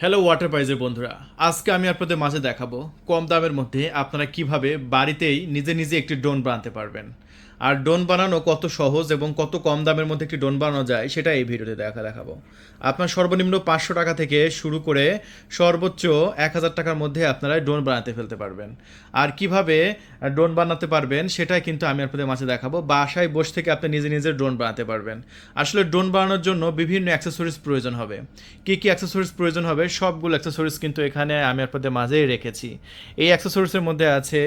Hello water প্রাইজের বন্ধুরা। আজকে আমি আপনাদের মাঝে দেখাবো কম দামের মধ্যে আপনারা কীভাবে বাড়িতেই নিজে নিজে একটি ড্রোন বানাতে পারবেন। আর ড্রোন বানানো কত সহজ এবং কত কম দামের মধ্যে একটি ড্রোন বানানো যায়, সেটা এই ভিডিওতে দেখা দেখাবো। আপনার সর্বনিম্ন পাঁচশো টাকা থেকে শুরু করে সর্বোচ্চ এক হাজার টাকার মধ্যে আপনারা ড্রোন বানাতে ফেলতে পারবেন। আর কীভাবে ড্রোন বানাতে পারবেন, সেটাই কিন্তু আমি আপনাদের মাঝে দেখাবো। বাসায় বসে থেকে আপনি নিজে নিজে ড্রোন বানাতে পারবেন। আসলে ড্রোন বানানোর জন্য বিভিন্ন অ্যাক্সেসরিজ প্রয়োজন হবে। কী কী অ্যাক্সেসরিজ প্রয়োজন হবে, সবগুলো অ্যাক্সেসরিজ কিন্তু এখানে আমি আপনাদের মাঝেই রেখেছি। এই অ্যাক্সেসরিজের মধ্যে আছে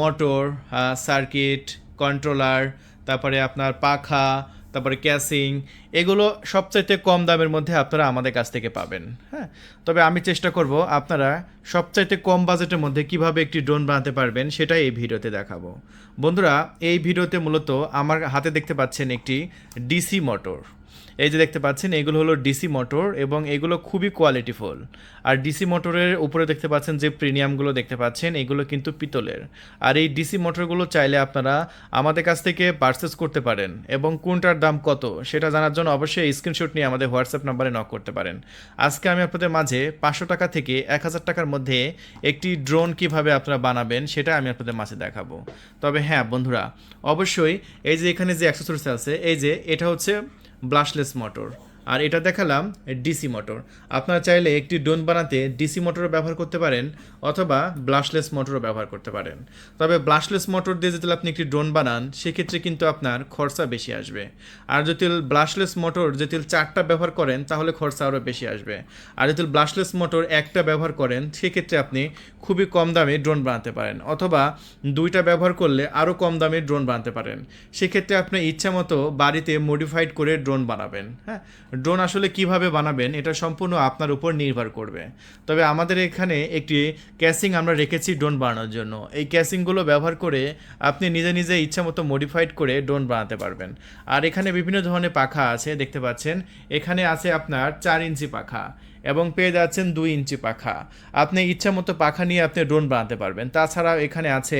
মোটর সার্কিট কন্ট্রোলার তারপরে আপনার পাখা, তারপরে ক্যাসিং এগুলো সবচাইতে কম দামের মধ্যে আপনারা আমাদের কাছ থেকে পাবেন হ্যাঁ? তবে আমি চেষ্টা করব আপনারা সবচাইতে কম বাজেটের মধ্যে কীভাবে একটি ড্রোন বানাতে পারবেন সেটাই এই ভিডিওতে দেখাবো। বন্ধুরা, এই ভিডিওতে মূলত আমার হাতে দেখতে পাচ্ছেন একটি ডিসি মোটর এই যে দেখতে পাচ্ছেন, এগুলো হলো ডিসি মোটর এবং এগুলো খুবই কোয়ালিটিফুল আর ডিসি মোটরের উপরে দেখতে পাচ্ছেন যে প্রিমিয়ামগুলো দেখতে পাচ্ছেন, এগুলো কিন্তু পিতলের। আর এই ডিসি মোটরগুলো চাইলে আপনারা আমাদের কাছ থেকে পারচেস করতে পারেন এবং কোনটার দাম কত সেটা জানার জন্য অবশ্যই স্ক্রিনশট নিয়ে আমাদের হোয়াটসঅ্যাপ নাম্বারে নক করতে পারেন। আজকে আমি আপনাদের মাঝে পাঁচশো টাকা থেকে এক হাজার টাকার মধ্যে একটি ড্রোন কীভাবে আপনারা বানাবেন সেটা আমি আপনাদের মাঝে দেখাবো। তবে হ্যাঁ বন্ধুরা, অবশ্যই এই যে এখানে যে অ্যাক্সেসরিজ আছে, এই যে এটা হচ্ছে ব্লাশলেস মোটর। আর এটা দেখালাম ডিসি মোটর। আপনারা চাইলে একটি ড্রোন বানাতে ডিসি মোটরও ব্যবহার করতে পারেন অথবা ব্লাশলেস মোটরও ব্যবহার করতে পারেন। তবে ব্লাশলেস মোটর দিয়ে যদি আপনি একটি ড্রোন বানান, সেক্ষেত্রে কিন্তু আপনার খরচা বেশি আসবে। আর যদি ব্লাশলেস মোটর যদি চারটা ব্যবহার করেন, তাহলে খরচা আরও বেশি আসবে। আর যদি ব্লাশলেস মোটর একটা ব্যবহার করেন, সেক্ষেত্রে আপনি খুবই কম দামে ড্রোন বানাতে পারেন অথবা দুইটা ব্যবহার করলে আরও কম দামে ড্রোন বানাতে পারেন। সেক্ষেত্রে আপনি ইচ্ছা মতো বাড়িতে মডিফাইড করে ড্রোন বানাবেন হ্যাঁ? ড্রোন আসলে কীভাবে বানাবেন, এটা সম্পূর্ণ আপনার উপর নির্ভর করবে। তবে আমাদের এখানে একটি ক্যাসিং আমরা রেখেছি ড্রোন বানানোর জন্য। এই ক্যাসিংগুলো ব্যবহার করে আপনি নিজে নিজে ইচ্ছা মতো মডিফাইড করে ড্রোন বানাতে পারবেন। আর এখানে বিভিন্ন ধরনের পাখা আছে, দেখতে পাচ্ছেন। এখানে আছে আপনার চার ইঞ্চি পাখা। এবং পেয়ে যাচ্ছেন দুই ইঞ্চি পাখা। আপনি ইচ্ছা মতো পাখা নিয়ে আপনি ড্রোন বানাতে পারবেন। তাছাড়াও এখানে আছে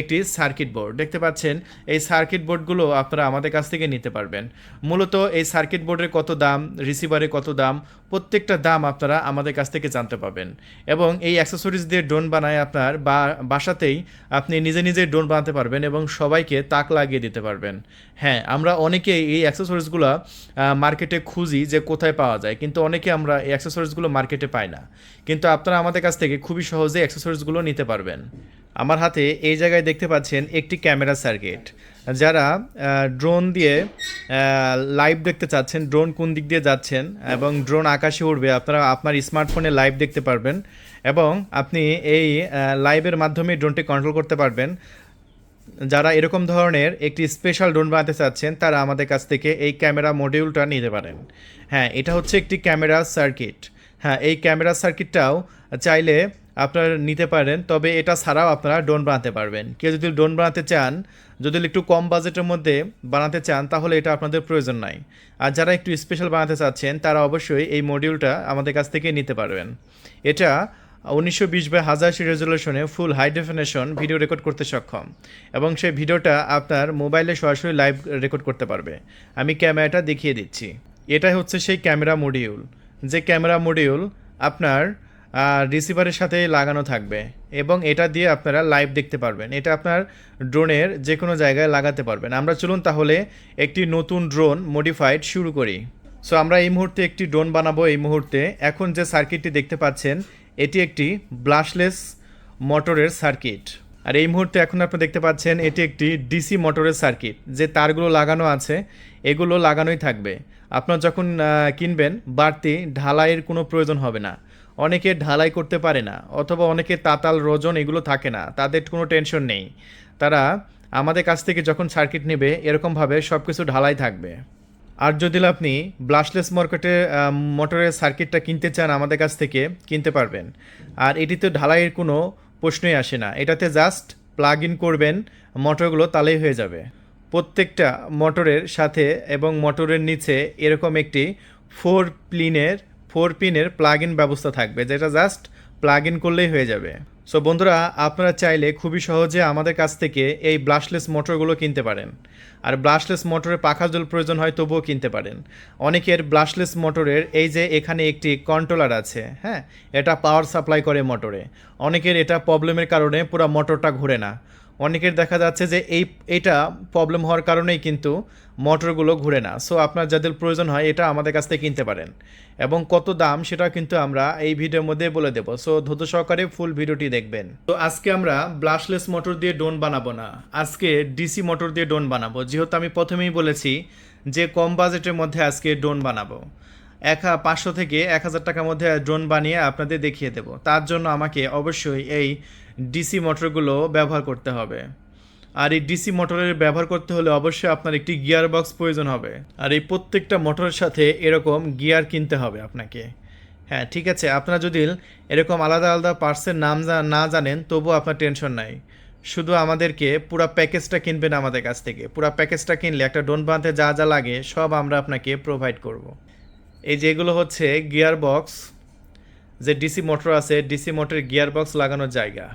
একটি সার্কিট বোর্ড দেখতে পাচ্ছেন, এই সার্কিট বোর্ডগুলো আপনারা আমাদের কাছ থেকে নিতে পারবেন। মূলত এই সার্কিট বোর্ডের কত দাম রিসিভারের কত দাম প্রত্যেকটা দাম আপনারা আমাদের কাছ থেকে জানতে পাবেন এবং এই অ্যাক্সেসরিজ দিয়ে ড্রোন বানায় আপনার বা বাসাতেই আপনি নিজে নিজে ড্রোন বানাতে পারবেন এবং সবাইকে তাক লাগিয়ে দিতে পারবেন। হ্যাঁ আমরা অনেকেই এই অ্যাক্সেসরিজগুলো মার্কেটে খুঁজি যে কোথায় পাওয়া যায়। কিন্তু অনেকে আমরা এই অ্যাক্সেসরিজগুলো মার্কেটে পাই না। কিন্তু আপনারা আমাদের কাছ থেকে খুবই সহজে অ্যাক্সেসরিজগুলো নিতে পারবেন। আমার হাতে এই জায়গায় দেখতে পাচ্ছেন একটি ক্যামেরা সার্কিট, যারা ড্রোন দিয়ে লাইভ দেখতে চাচ্ছেন ড্রোন কোন দিক দিয়ে যাচ্ছেন এবং ড্রোন আকাশে উঠবে আপনারা আপনার স্মার্টফোনে লাইভ দেখতে পারবেন এবং আপনি এই লাইভের মাধ্যমে ড্রোনটি কন্ট্রোল করতে পারবেন। যারা এরকম ধরনের একটি স্পেশাল ড্রোন বানাতে চাচ্ছেন, তারা আমাদের কাছ থেকে এই ক্যামেরা মডিউলটা নিতে পারেন। হ্যাঁ এটা হচ্ছে একটি ক্যামেরা সার্কিট। হ্যাঁ এই ক্যামেরা সার্কিটটাও চাইলে আপনারা নিতে পারেন, তবে এটা ছাড়াও আপনারা ড্রোন বানাতে পারবেন। কেউ যদি ড্রোন বানাতে চান, যদি একটু কম বাজেটের মধ্যে বানাতে চান, তাহলে এটা আপনাদের প্রয়োজন নাই। আর যারা একটু স্পেশাল বানাতে চাচ্ছেন, তারা অবশ্যই এই মডিউলটা আমাদের কাছ থেকে নিতে পারবেন। এটা উনিশশো বিশ বাই হাজার আশি রেজলিউশনে full high definition video record করতে সক্ষম। এবং সেই ভিডিওটা আপনার মোবাইলে সরাসরি লাইভ রেকর্ড করতে পারবে। আমি ক্যামেরাটা দেখিয়ে দিচ্ছি। এটাই হচ্ছে সেই ক্যামেরা মডিউল যে ক্যামেরা মডিউল আপনার রিসিভারের সাথে লাগানো থাকবে এবং এটা দিয়ে আপনারা লাইভ দেখতে পারবেন। এটা আপনার ড্রোনের যে কোনো জায়গায় লাগাতে পারবেন। আমরা চলুন তাহলে একটি নতুন ড্রোন মডিফাইড শুরু করি। সো আমরা এই মুহূর্তে একটি ড্রোন বানাবো এই মুহূর্তে। এখন যে সার্কিটটি দেখতে পাচ্ছেন, এটি একটি ব্লাশলেস মোটরের সার্কিট। আর এই মুহূর্তে এখন আপনি দেখতে পাচ্ছেন, এটি একটি ডিসি মোটরের সার্কিট। যে তারগুলো লাগানো আছে, এগুলো লাগানোই থাকবে। আপনার যখন কিনবেন, বাড়তি ঢালাইয়ের কোনো প্রয়োজন হবে না। অনেকে ঢালাই করতে পারে না, অথবা অনেকে তাতাল রোজন এগুলো থাকে না, তাদের কোনো টেনশন নেই। তারা আমাদের কাছ থেকে যখন সার্কিট নেবে, এরকমভাবে সব কিছু ঢালাই থাকবে। আর যদি আপনি ব্লাশলেস মার্কেটে মোটরের সার্কিটটা কিনতে চান আমাদের কাছ থেকে, কিনতে পারবেন। আর এটিতে ঢালাইয়ের কোনো প্রশ্নই আসে না। এটাতে জাস্ট প্লাগ ইন করবেন, মোটরগুলো তালেই হয়ে যাবে। প্রত্যেকটা মোটরের সাথে এবং মোটরের নিচে এরকম একটি ফোর পিনের ফোর পিনের প্লাগ ইন ব্যবস্থা থাকবে, যেটা জাস্ট প্লাগ ইন করলেই হয়ে যাবে। সো বন্ধুরা, আপনারা চাইলে খুবই সহজে আমাদের কাছ থেকে এই ব্লাশলেস মোটরগুলো কিনতে পারেন। আর ব্লাশলেস মোটরের পাখা জল প্রয়োজন হয়, তবুও কিনতে পারেন। অনেকের ব্লাশলেস মোটরের এই যে এখানে একটি কন্ট্রোলার আছে হ্যাঁ? এটা পাওয়ার সাপ্লাই করে মোটরে অনেকের এটা প্রবলেমের কারণে পুরো মোটরটা ঘুরে না। অনেকের দেখা যাচ্ছে যে এই, এটা প্রবলেম হওয়ার কারণেই কিন্তু মোটরগুলো ঘুরে না। সো আপনার যাদের প্রয়োজন হয়, এটা আমাদের কাছ থেকে কিনতে পারেন। এবং কত দাম সেটা কিন্তু আমরা এই ভিডিওর মধ্যে বলে দেবো। সো ধৈর্য সহকারে ফুল ভিডিওটি দেখবেন। তো আজকে আমরা ব্লাশলেস মোটর দিয়ে ডোন বানাবো না। আজকে ডিসি মোটর দিয়ে ডোন বানাবো। যেহেতু আমি প্রথমেই বলেছি যে কম বাজেটের মধ্যে আজকে ড্রোন বানাবো। এক পাঁচশো থেকে এক হাজার টাকার মধ্যে ড্রোন বানিয়ে আপনাদের দেখিয়ে দেব। তার জন্য আমাকে অবশ্যই এই ডিসি মোটরগুলো ব্যবহার করতে হবে। আর এই ডিসি মোটরের ব্যবহার করতে হলে অবশ্যই আপনার একটি গিয়ার বক্স প্রয়োজন হবে। আর এই প্রত্যেকটা মোটরের সাথে এরকম গিয়ার কিনতে হবে আপনাকে। হ্যাঁ ঠিক আছে। আপনারা যদি এরকম আলাদা আলাদা পার্টসের নাম না জানেন, তবুও আপনার টেনশন নাই। শুধু আমাদেরকে পুরো প্যাকেজটা কিনবেন আমাদের কাছ থেকে। পুরো প্যাকেজটা কিনলে একটা ডোন বাঁধতে যা যা লাগে, সব আমরা আপনাকে প্রোভাইড করব। এই যেগুলো হচ্ছে গিয়ার বক্স যে ডিসি মোটর আছে, ডিসি মোটরের গিয়ার বক্স লাগানোর জায়গা।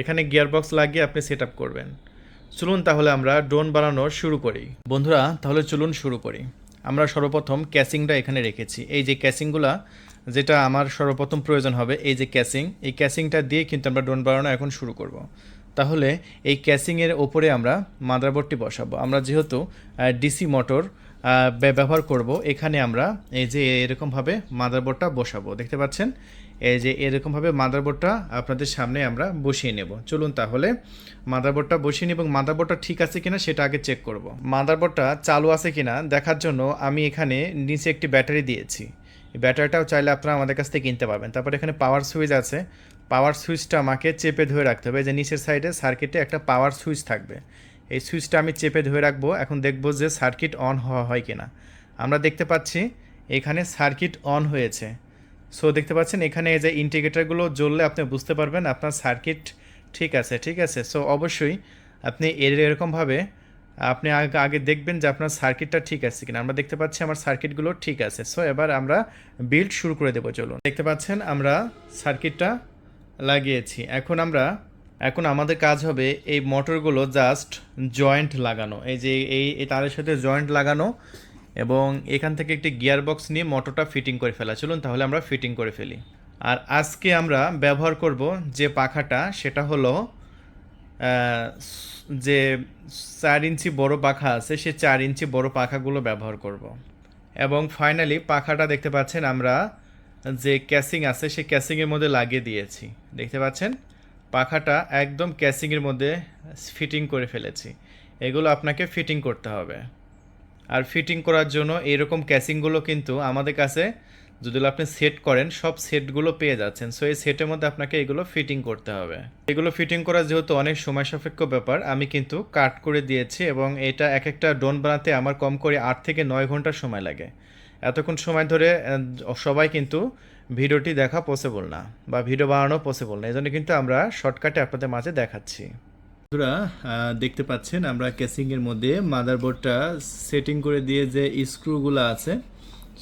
এখানে গিয়ার বক্স লাগিয়ে আপনি সেট করবেন। চলুন তাহলে আমরা ড্রোন বানানো শুরু করি। বন্ধুরা, তাহলে চলুন শুরু করি। আমরা সর্বপ্রথম ক্যাসিংটা এখানে রেখেছি। এই যে ক্যাসিংগুলা যেটা আমার সর্বপ্রথম প্রয়োজন হবে, এই যে ক্যাসিং এই ক্যাসিংটা দিয়ে কিন্তু আমরা ড্রোন বানানো এখন শুরু করব। তাহলে এই ক্যাসিংয়ের ওপরে আমরা মাদারবোর্ডটি বসাবো। আমরা যেহেতু ডিসি মোটর ব্যবহার করব। এখানে আমরা এই যে এরকমভাবে মাদারবোর্ডটা বসাবো। দেখতে পাচ্ছেন? এই যে এরকমভাবে মাদারবোর্ডটা আপনাদের সামনে আমরা বসিয়ে নেব। চলুন তাহলে মাদারবোর্ডটা বসিয়ে নিই এবং মাদারবোর্ডটা ঠিক আছে কিনা সেটা আগে চেক করব। মাদারবোর্ডটা চালু আছে কিনা দেখার জন্য আমি এখানে নিচে একটি ব্যাটারি দিয়েছি। ব্যাটারিটাও চাইলে আপনারা আমাদের কাছ থেকে কিনতে পারবেন। তারপর এখানে পাওয়ার সুইচ আছে। পাওয়ার সুইচটা আমাকে চেপে ধরে রাখতে হবে। যে নিচের সাইডে সার্কিটে একটা পাওয়ার সুইচ থাকবে। এই সুইচটা আমি চেপে ধরে রাখব। এখন দেখব যে সার্কিট অন হওয়া হয় কিনা। আমরা দেখতে পাচ্ছি এখানে সার্কিট অন হয়েছে। সো, দেখতে পাচ্ছেন এখানে এই যে ইন্ডিকেটারগুলো জ্বললে আপনি বুঝতে পারবেন আপনার সার্কিট ঠিক আছে ঠিক আছে। সো, অবশ্যই আপনি এর এরকমভাবে আপনি আগে আগে দেখবেন যে আপনার সার্কিটটা ঠিক আছে কিনা। আমরা দেখতে পাচ্ছি আমার সার্কিটগুলো ঠিক আছে। সো, এবার আমরা বিল্ড শুরু করে দেবো। চলুন। দেখতে পাচ্ছেন আমরা সার্কিটটা লাগিয়েছি। এখন আমরা এখন আমাদের কাজ হবে এই মোটরগুলো জাস্ট জয়েন্ট লাগানো। এই যে এই তারের সাথে জয়েন্ট লাগানো এবং এখান থেকে একটি গিয়ার বক্স নিয়ে মোটরটা ফিটিং করে ফেলা। চলুন তাহলে আমরা ফিটিং করে ফেলি। আর আজকে আমরা ব্যবহার করব যে পাখাটা, সেটা হলো যে চার ইঞ্চি বড় পাখা আছে, সে চার ইঞ্চি বড় পাখাগুলো ব্যবহার করব। এবং ফাইনালি পাখাটা দেখতে পাচ্ছেন আমরা যে ক্যাসিং আছে, সে ক্যাসিংয়ের মধ্যে লাগিয়ে দিয়েছি। দেখতে পাচ্ছেন? পাখাটা একদম ক্যাসিংয়ের মধ্যে ফিটিং করে ফেলেছি। এগুলো আপনাকে ফিটিং করতে হবে। আর ফিটিং করার জন্য এরকম ক্যাসিংগুলো কিন্তু আমাদের কাছে যদি আপনি সেট করেন, সব সেটগুলো পেয়ে যাচ্ছেন। সো এই সেটের মধ্যে আপনাকে এগুলো ফিটিং করতে হবে। এগুলো ফিটিং করা যেহেতু অনেক সময় সাপেক্ষ ব্যাপার, আমি কিন্তু কাট করে দিয়েছি এবং এটা এক একটা ডোন বানাতে আমার কম করে আট থেকে নয় ঘণ্টা সময় লাগে। এতক্ষণ সময় ধরে সবাই কিন্তু ভিডিওটি দেখা পসিবল না বা ভিডিও বানানো পসিবল না, এই জন্য কিন্তু আমরা শর্টকাটে আপনাদের মাঝে দেখাচ্ছি। বন্ধুরা দেখতে পাচ্ছেন আমরা কেসিংয়ের মধ্যে মাদারবোর্ডটা সেটিং করে দিয়ে যে স্ক্রুগুলো আছে,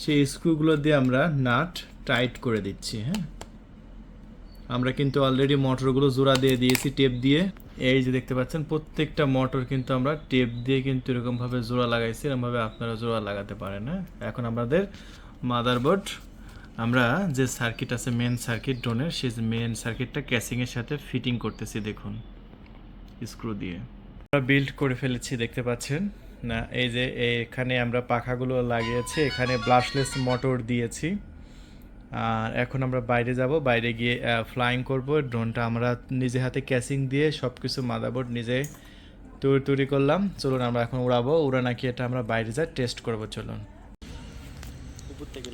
সেই স্ক্রুগুলো দিয়ে আমরা নাট টাইট করে দিচ্ছি হ্যাঁ? আমরা কিন্তু অলরেডি মোটরগুলো জোড়া দিয়ে দিয়েছি টেপ দিয়ে। এই যে দেখতে পাচ্ছেন, প্রত্যেকটা মোটর কিন্তু আমরা টেপ দিয়ে কিন্তু এরকমভাবে জোড়া লাগাইছি, এরকমভাবে আপনারা জোড়া লাগাতে পারেন হ্যাঁ? এখন আমাদের মাদারবোর্ড আমরা যে সার্কিট আছে মেন সার্কিট ড্রোনের সেই মেন সার্কিটটা ক্যাসিংয়ের সাথে ফিটিং করতেছি, দেখুন। স্ক্রু দিয়ে। আমরা বিল্ড করে ফেলেছি, দেখতে পাচ্ছেন? না, এই যে এখানে আমরা পাখাগুলো লাগিয়েছি, এখানে ব্লাশলেস মোটর দিয়েছি। আর এখন আমরা বাইরে যাব, বাইরে গিয়ে ফ্লাইং করব। ড্রোনটা আমরা নিজে হাতে ক্যাসিং দিয়ে সব কিছু মাদাবোর্ড নিজে তৈরি তৈরি করলাম। চলুন আমরা এখন উড়াবো। উড়া নাকি এটা আমরা বাইরে যাই টেস্ট করব, চলুন। উপর থেকে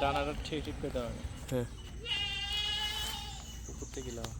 ডানাটা ঠিক ঠিক করে দেওয়া হ্যাঁ। উপর থেকে লাও।